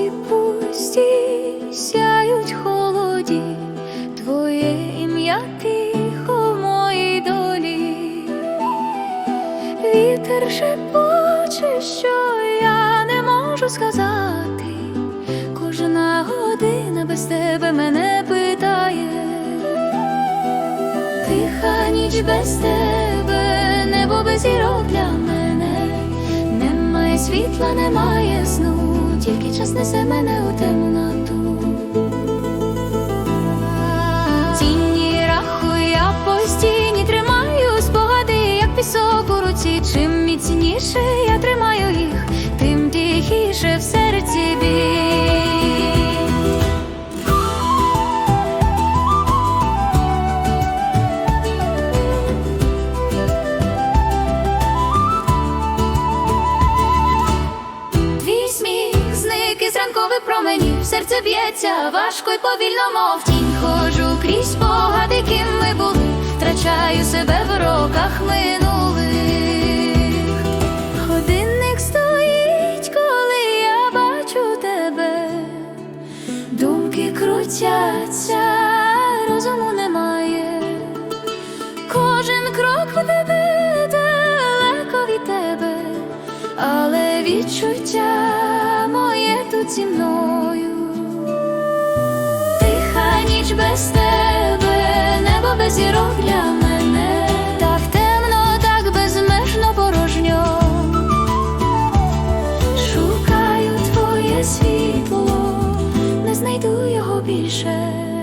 пусті, сяють холоді, твоє ім'я тихо в моїй долі. Вітер шепоче, що я не можу сказати. Кожна година без тебе мене питає. Тиха ніч без тебе, небо без зірок для мене. Немає світла, немає сну, тільки час несе мене у темноту. Серце б'ється важко й повільно, мов тінь. Ходжу крізь спогади, ким ми були, втрачаю себе в роках минулих. Годинник стоїть, коли я бачу тебе. Думки крутяться, розуму немає. Кожен крок веде далеко від тебе, але відчуття моє тут зі мною. Ніч без тебе, небо без зірок для мене. Так темно, так безмежно порожньо. Шукаю твоє світло, не знайду його більше.